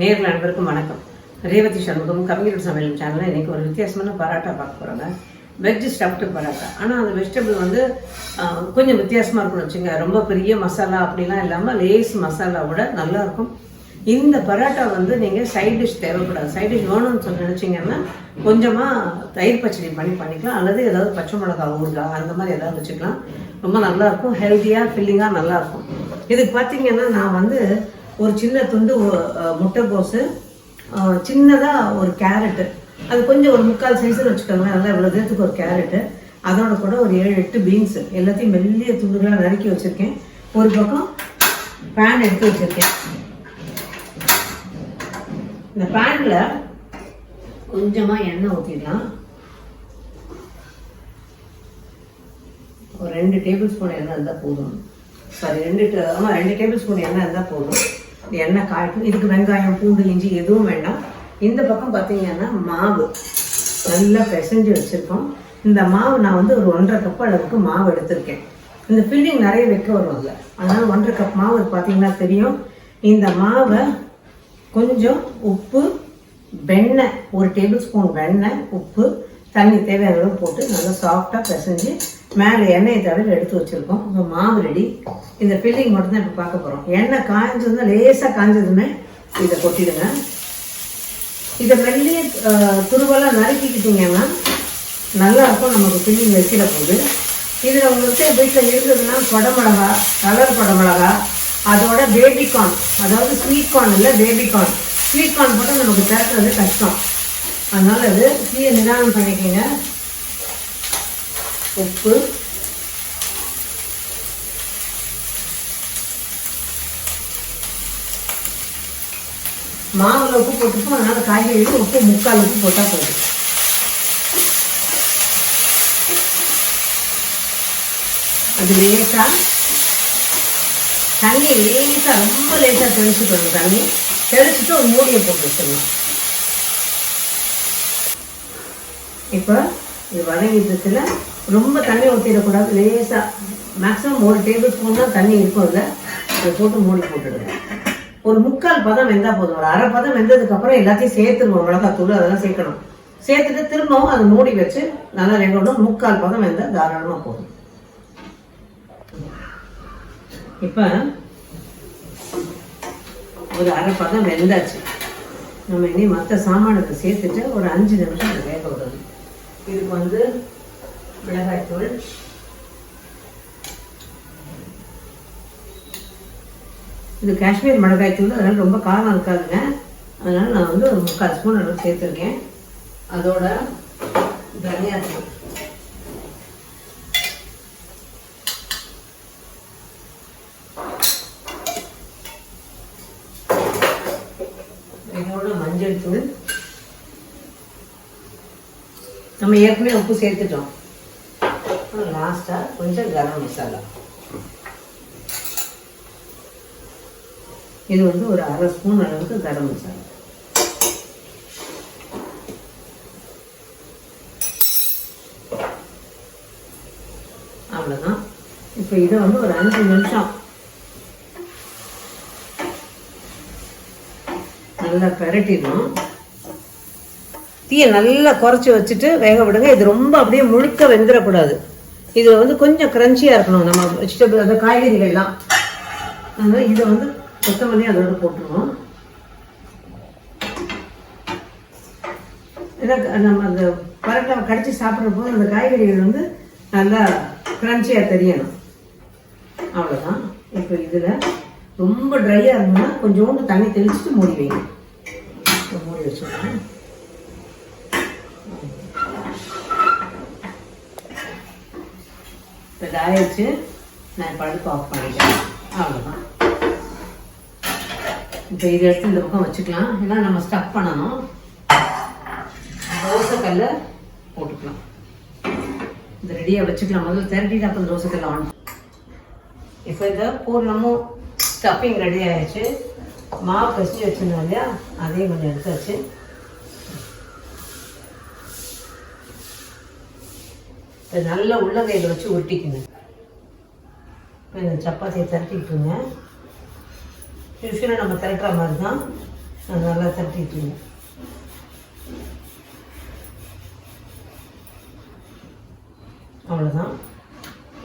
நேரில் அனைவருக்கும் வணக்கம். ரேவதி சண்முகம் கவிஞர் சமையல் சேனலில் இன்னைக்கு ஒரு வித்தியாசமான பரோட்டா பார்க்க போகிறோங்க வெஜ் ஸ்டஃப்டு பரோட்டா. ஆனால் அந்த வெஜிடபிள் வந்து கொஞ்சம் வித்தியாசமாக இருக்கும்னு வச்சுங்க ரொம்ப பெரிய மசாலா அப்படிலாம் இல்லாமல் லேஸ் மசாலாவோட விட நல்லாயிருக்கும் இந்த பரோட்டா வந்து நீங்கள் சைட் டிஷ் தேவைப்படாது. சைட் டிஷ் வேணும்னு சொல்லி நினச்சிங்கன்னா கொஞ்சமாக தயிர் பச்சடி பண்ணி பண்ணிக்கலாம். அல்லது ஏதாவது பச்சை மிளகா ஊறுகாய் அந்த மாதிரி ஏதாவது வச்சுக்கலாம். ரொம்ப நல்லாயிருக்கும் ஹெல்த்தியாக ஃபில்லிங்காக நல்லாயிருக்கும் இதுக்கு பார்த்தீங்கன்னா நான் வந்து ஒரு சின்ன துண்டு ஒ- சின்னதாக முட்டைக்கோசு ஒரு கேரட்டு. அது கொஞ்சம் ஒரு முக்கால் சைஸில் வச்சுக்கோங்களேன் நல்லா இவ்வளோ தூரத்துக்கு ஒரு கேரட்டு. அதோட கூட ஒரு ஏழு எட்டு பீன்ஸு எல்லாத்தையும் மெல்லிய துண்டுகளாக நறுக்கி வச்சுருக்கேன். ஒரு பக்கம் பேன் எடுத்து வச்சுருக்கேன். இந்த பேனில் கொஞ்சமாக எண்ணெய் ஊற்றிடலாம் ஒரு ரெண்டு டேபிள் ஸ்பூன் எண்ணெய் இருந்தால் போதும். சாரி ரெண்டு ஆமாம் ரெண்டு டேபிள் ஸ்பூன் எண்ணெய் இருந்தால் போதும். எண்ணெய் காய்க்கும் இதுக்கு வெங்காயம் பூண்டு இஞ்சி எதுவும் வேண்டாம். இந்த பக்கம் பார்த்தீங்கன்னா மாவு. நல்லா பிசைஞ்சு வச்சுருக்கோம். இந்த மாவு நான் வந்து ஒரு ஒன்றரை கப் அளவுக்கு மாவு எடுத்திருக்கேன். இந்த ஃபில்லிங் நிறைய வைக்க வரும்ல. அதனால ஒன்றரை கப் மாவு பார்த்தீங்கன்னா தெரியும். இந்த மாவை கொஞ்சம் உப்பு வெண்ணெய் ஒரு டேபிள் ஸ்பூன் வெண்ணெய் உப்பு தண்ணி தேவையான போட்டு நல்லா சாஃப்டாக பிசைஞ்சு மேலே எண்ணெயை தடவை எடுத்து வச்சுருக்கோம். இப்போ மாவு ரெடி இந்த ஃபில்லிங் மட்டும்தான் இப்போ பார்க்க போகிறோம் எண்ணெய் காய்ஞ்சதுன்னா லேசாக காய்ஞ்சதுமே இதை கொட்டிடுங்க. இதை மெல்லிய துருவெல்லாம் நறுக்கிக்கிட்டிங்கன்னா நல்லா இருக்கும் நமக்கு ஃபில்லிங் வைக்கிற போது. இதில் உங்களுக்கு வீட்டில் இருந்ததுன்னா கொடமிளகா கலர் கொடமிளகா அதோட பேபிகார்ன் அதாவது ஸ்வீட் கார்ன் இல்லை பேபிகார்ன் ஸ்வீட் கார்ன் போட்டால் நமக்கு திறக்கிறது கஷ்டம். அதனால அது தீய நிதானம் பண்ணிக்கோங்க. உப்பு. மாவில் உப்பு போட்டுப்போம். அதனால காய்கறி உப்பு முக்கால் உப்பு போட்டால் போதும். அது லேசாக தண்ணி லேசாக ரொம்ப லேசா தெளிச்சுக்கணும் தண்ணி. தெளிச்சுட்டு ஒரு மூடியை போட்டு வச்சிடணும். இப்போ இது வதங்கிட்டதுல ரொம்ப தண்ணி ஊற்றிடக்கூடாது லேசாக மேக்ஸிமம் ஒரு டேபிள் ஸ்பூன் தான் தண்ணி இருக்கும் அதில். அதை போட்டு மூடி போட்டுடுங்க. ஒரு முக்கால் பதம் வெந்தா போதும். ஒரு அரை பதம் வெந்ததுக்கப்புறம் எல்லாத்தையும் சேர்த்துருவோம் மிளகாத்தூள் அதெல்லாம் சேர்க்கணும். சேர்த்துட்டு திரும்பவும் அதை மூடி வச்சு நல்லா ரெண்டு ஒன்று முக்கால் பதம் வெந்தால் தாராளமாக போதும். இப்போ ஒரு அரை பதம் வெந்தாச்சு. நம்ம இனி மற்ற சாமானுக்கு சேர்த்துட்டு ஒரு அஞ்சு நிமிஷம் இதுக்கு வந்து மிளகாய்த்தூள் இது காஷ்மீர் மிளகாய்த்தூள் அதனால் ரொம்ப காரம் இருக்காதுங்க. அதனால் நான் வந்து ஒரு முக்கால் ஸ்பூன் அளவு சேர்த்துருக்கேன். அதோட தனியாத்தூள் இதோட மஞ்சள் தூள். நம்ம ஏற்கனவே உப்பு சேர்த்துட்டோம். லாஸ்ட்டாக கொஞ்சம் கரம் மசாலா. இது வந்து ஒரு அரை ஸ்பூன் அளவுக்கு கரம் மசாலா. அவ்வளோதான் இப்போ இதை வந்து ஒரு அஞ்சு நிமிஷம் நல்லா பிரட்டிடணும். தீயை நல்லா குறைச்சி வச்சுட்டு வேக விடுங்க. இது ரொம்ப அப்படியே முழுக்க வெந்துடக்கூடாது இதில் வந்து கொஞ்சம் கிரன்ச்சியாக இருக்கணும். நம்ம வெஜிடபிள் அந்த காய்கறிகள்லாம். அதனால இதை வந்து கொத்தமல்லி அதோட போட்டுருவோம். ஏன்னா நம்ம அந்த பரட்டை கடிச்சு சாப்பிட்ற போது அந்த காய்கறிகள் வந்து நல்லா கிரன்ச்சியாக தெரியணும். அவ்வளோதான் இப்போ இதில் ரொம்ப ட்ரையாக இருந்ததுன்னா கொஞ்சோண்டு தண்ணி தெளிச்சுட்டு மூடி வைங்க. மூடி வச்சுருக்கேன் இப்போ வச்சு நான் பழுப்பு ஆஃப் பண்ணிட்டேன். அவ்வளோதான் இப்போ இதை எடுத்து இந்த பக்கம் வச்சுக்கலாம். ஏன்னா நம்ம ஸ்டஃப் பண்ணணும். தோசைக்கல்ல போட்டுக்கலாம். இது ரெடியாக வச்சுக்கலாம். முதல்ல திரட்டிட்டு அப்புறம் தோசைக்கல்ல ஆன் இப்போ இதை பூர்ணமும் ஸ்டஃபிங் ரெடி ஆயிடுச்சு. மாவு பசிச்சு வச்சிருந்தோம் இல்லையா? அதையும் கொஞ்சம் எடுத்து வச்சு நல்ல உள்ளங்கையில் வச்சு உருட்டிக்கணும் இந்த சப்பாத்தியை திரட்டிக்கிட்டுங்க யூஸ்வலாக நம்ம திரட்டுற மாதிரி தான் நல்லா தட்டிட்டுங்க அவ்வளோதான்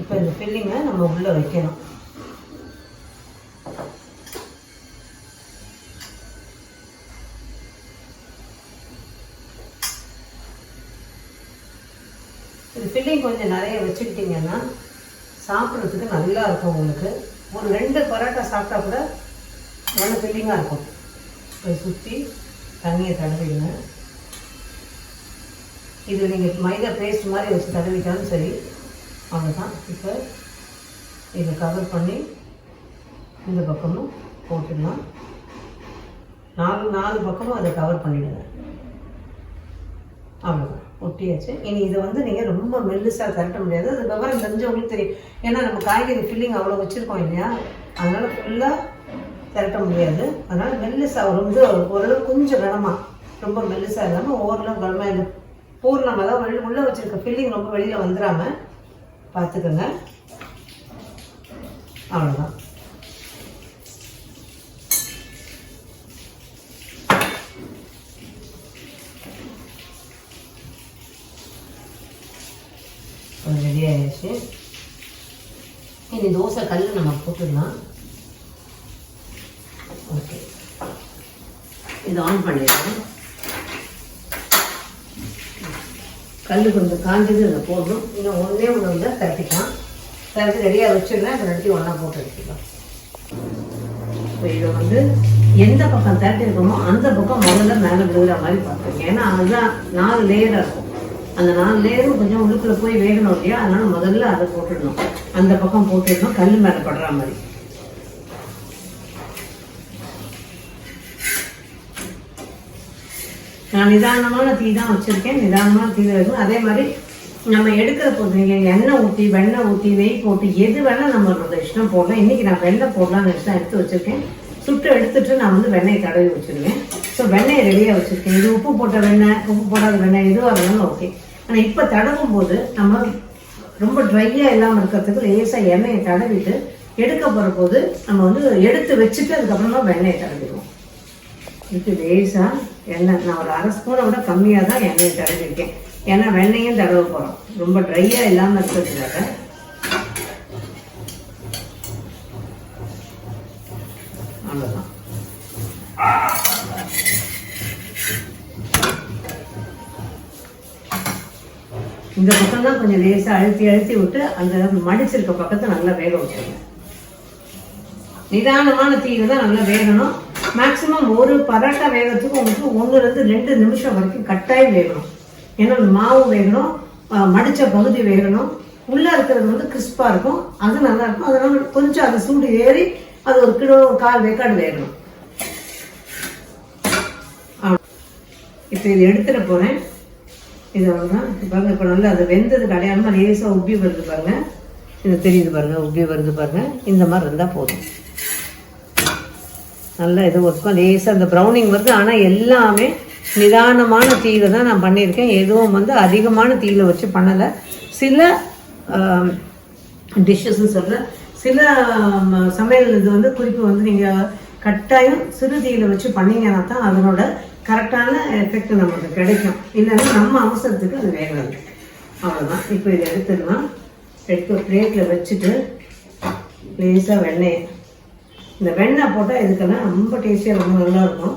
இப்போ இந்த ஃபில்லிங்கை நம்ம உள்ளே வைக்கணும். இது கொஞ்சம் நிறைய வச்சுக்கிட்டிங்கன்னா சாப்பிட்றதுக்கு நல்லா இருக்கும் உங்களுக்கு. ஒரு ரெண்டு பரோட்டா சாப்பிட்டா கூட நல்ல ஃபில்லிங்காக இருக்கும். இதை சுற்றி தண்ணியை தடவிடுங்க. இது நீங்கள் மைதா பேஸ்ட் மாதிரி வச்சு தடவிட்டாலும் சரி அவ்வளோதான் இப்போ இதை கவர் பண்ணி இந்த பக்கமும் போட்டுடலாம். நாலு நாலு பக்கமும் அதை கவர் பண்ணிவிடுங்க அவ்வளோதான் ஒட்டியாச்சு. இனி இதை வந்து நீங்கள் ரொம்ப மெல்லுசாக திரட்ட முடியாது. அது விவரம் தெரிஞ்சவங்களுக்கு தெரியும். ஏன்னா நம்ம காய்கறி ஃபில்லிங் அவ்வளோ வச்சுருக்கோம் இல்லையா? அதனால் ஃபுல்லாக திரட்ட முடியாது. அதனால் மெல்லுசாக ரொம்ப ஓரளவு கொஞ்சம் கனமாக ரொம்ப மெல்லுசாக இல்லாமல் ஓரளவு கனமாக இந்த பூர்ணமாக தான் வெளி உள்ளே வச்சுருக்க ஃபில்லிங் ரொம்ப வெளியில் வந்துடாமல் பார்த்துக்கோங்க. அவ்வளோதான் ரெடி ஆகிடுச்சு இனி தோசை கல் நம்ம போட்டுடலாம். ஓகே இது ஆன் பண்ணிடலாம். கல் கொஞ்சம் காஞ்சது இதை போடணும். இன்னும் ஒன்றே ஒன்று வந்து திரட்டிக்கலாம் திரட்டி ரெடியாக வச்சிடலாம். இப்போ நடத்தி ஒன்றா போட்டு எடுத்துக்கலாம். இப்போ இதை வந்து எந்த பக்கம் திரட்டி இருக்கோமோ அந்த பக்கம் முதல்ல மேலே விழுகிற மாதிரி பார்த்துருக்கேன் ஏன்னா அதுதான் நாலு லேயராக இருக்கும். அந்த நாலு லேயரும் கொஞ்சம் உள்ளுக்குள்ள போய் வேகணும் இல்லையா? அதனால முதல்ல அதை போட்டுடணும். அந்த பக்கம் போட்டுடணும். கல் மேலே படுற மாதிரி. நான் நிதானமான தீ தான் வச்சுருக்கேன். நிதானமான தீ வைக்கணும் அதே மாதிரி நம்ம எடுக்கிற பொருள் நீங்கள் எண்ணெய் ஊற்றி வெண்ணெய் ஊற்றி நெய் போட்டு எது வேணால் நம்மளோட இஷ்டம் போடலாம். இன்றைக்கி நான் வெண்ணெய் போடலாம்னு நினச்சி தான் எடுத்து வச்சுருக்கேன். சுட்டு எடுத்துட்டு நான் வந்து வெண்ணெய் தடவி வச்சுருவேன். ஸோ வெண்ணெய் ரெடியாக வச்சுருக்கேன். இது உப்பு போட்ட வெண்ணெய் உப்பு போடாத வெண்ணெய் எதுவாக இருந்தாலும் ஓகே ஆனால் இப்போ தடவும் போது நம்ம ரொம்ப ட்ரையாக இல்லாமல் இருக்கிறதுக்கு லேசாக எண்ணெயை தடவிட்டு எடுக்க போகிற போது நம்ம வந்து எடுத்து வச்சுட்டு அதுக்கப்புறமா வெண்ணெயை தடவிடுவோம். இதுக்கு லேசாக எண்ணெய் நான் ஒரு அரை ஸ்பூனை விட கம்மியாக தான் எண்ணெயை தடவிருக்கேன். ஏன்னா வெண்ணெயும் தடவ போகிறோம் ரொம்ப ட்ரையாக இல்லாமல் இருக்கிறதுக்காக இந்த பக்கம் தான் கொஞ்சம் லேசாக அழுத்தி அழுத்தி விட்டு அந்த மடிச்சிருக்க பக்கத்தை நல்லா வேக விட்டுருங்க நிதானமான தீயில தான் நல்லா வேகணும். மேக்ஸிமம் ஒரு பரோட்டா வேகத்துக்கு உங்களுக்கு ஒன்றுலேருந்து ரெண்டு நிமிஷம் வரைக்கும் கட்டாயம் வேகணும். ஏன்னா மாவு வேகணும் மடித்த மடிச்ச பகுதி வேகணும். உள்ளே இருக்கிறது வந்து கிறிஸ்பாக இருக்கும். அது நல்லா இருக்கும். அதனால் கொஞ்சம் அது சூடு ஏறி அது ஒரு கிலோ கால் வேக்காடு வேகணும். இப்போ இதை எடுத்துகிட்டு போகிறேன் இது அவ்வளோதான் இப்போ பாருங்க. இப்போ நல்லா அது வெந்ததுக்கு அடையாளமாக லேசாக உப்பி வருது பாருங்க. இது தெரியுது பாருங்க உப்பி வருது பாருங்க. இந்த மாதிரி இருந்தால் போதும். நல்லா இது ஒர்க்கும் லேசாக அந்த ப்ரௌனிங் வருது. ஆனால் எல்லாமே நிதானமான தீயில தான் நான் பண்ணியிருக்கேன். எதுவும் வந்து அதிகமான தீயில வச்சு பண்ணலை. சில டிஷ்ஷஸ்ன்னு சொல்கிறேன் சில சமையல் இது வந்து குறிப்பு வந்து நீங்கள் கட்டாயம் சிறு தீயில வச்சு பண்ணீங்கன்னா தான் அதனோட கரெக்டான எஃபெக்ட் நமக்கு கிடைக்கும். இல்லைன்னா நம்ம அவசரத்துக்கு அது வேகாது அவ்வளோதான் இப்போ இதை எடுத்துடலாம் எடுத்து பிளேட்டில் வச்சுட்டு லேசாக வெண்ணெய். இந்த வெண்ணெய் போட்டால் இதுக்கெல்லாம் ரொம்ப டேஸ்டியாக ரொம்ப நல்லா இருக்கும்.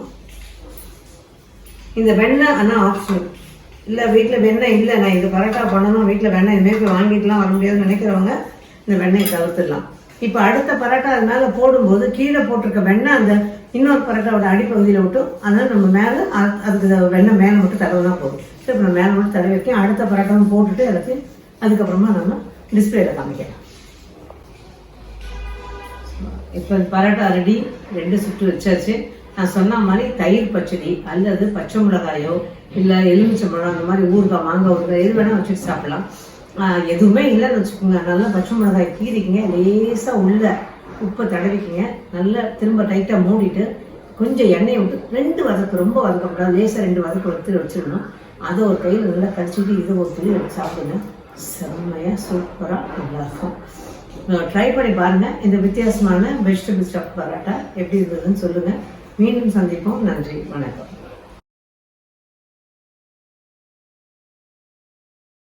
இந்த வெண்ணெய் ஆனால் ஆப்ஷனல் இல்லை வீட்டில் வெண்ணெய் இல்லை. நான் இது பரோட்டா பண்ணணும். வீட்டில் வெண்ணெய் இனிமேல் போய் வாங்கிக்கலாம் வர முடியாதுன்னு நினைக்கிறவங்க இந்த வெண்ணெயை தவிர்த்துடலாம். இப்போ அடுத்த பரோட்டா அது மேலே போடும்போது கீழே போட்டிருக்க வெண்ணெய் அந்த இன்னொரு பரோட்டாவோட அடிப்பகுதியில் விட்டும். அதனால் நம்ம மேலே அதுக்கு வெண்ணெய் மேலே மட்டும் தான் போதும். சரி இப்போ நம்ம மேலே மட்டும் தடவி வைக்கேன் அடுத்த பரோட்டாவும் போட்டுட்டு அதுக்கு அதுக்கப்புறமா நம்ம டிஸ்பிளேல காமிக்கலாம். இப்போ பரோட்டா ரெடி ரெண்டு சுட்டு வச்சாச்சு. நான் சொன்ன மாதிரி தயிர் பச்சடி அல்லது பச்சை மிளகாயோ இல்லை எலுமிச்சம்பழம் அந்த மாதிரி ஊறுகாய் மாங்காய் ஊறுகாய் எது வேணால் வச்சுட்டு சாப்பிடலாம். எதுவுமே இல்லைன்னு வச்சுக்கோங்க. நல்லா பச்சை மிளகாய் கீறிக்கிங்க. லேசாக உள்ள உப்பை தடவிக்கிங்க. நல்லா திரும்ப டைட்டாக மூடிட்டு கொஞ்சம் எண்ணெயை விட்டு ரெண்டு வதக்கு ரொம்ப வதக்கக்கூடாது லேசாக ரெண்டு வதக்கு எடுத்து வச்சிடணும். அதை ஒரு கையில் நல்லா கடிச்சிட்டு இதை ஒரு துணி எடுத்து சாப்பிடுங்க. செம்மையாக சூப்பராக நல்லாயிருக்கும் ட்ரை பண்ணி பாருங்கள் இந்த வித்தியாசமான வெஜிடபிள் ஸ்டஃப் பரோட்டா எப்படி இருந்ததுன்னு சொல்லுங்கள் மீண்டும் சந்திப்போம். நன்றி. வணக்கம்.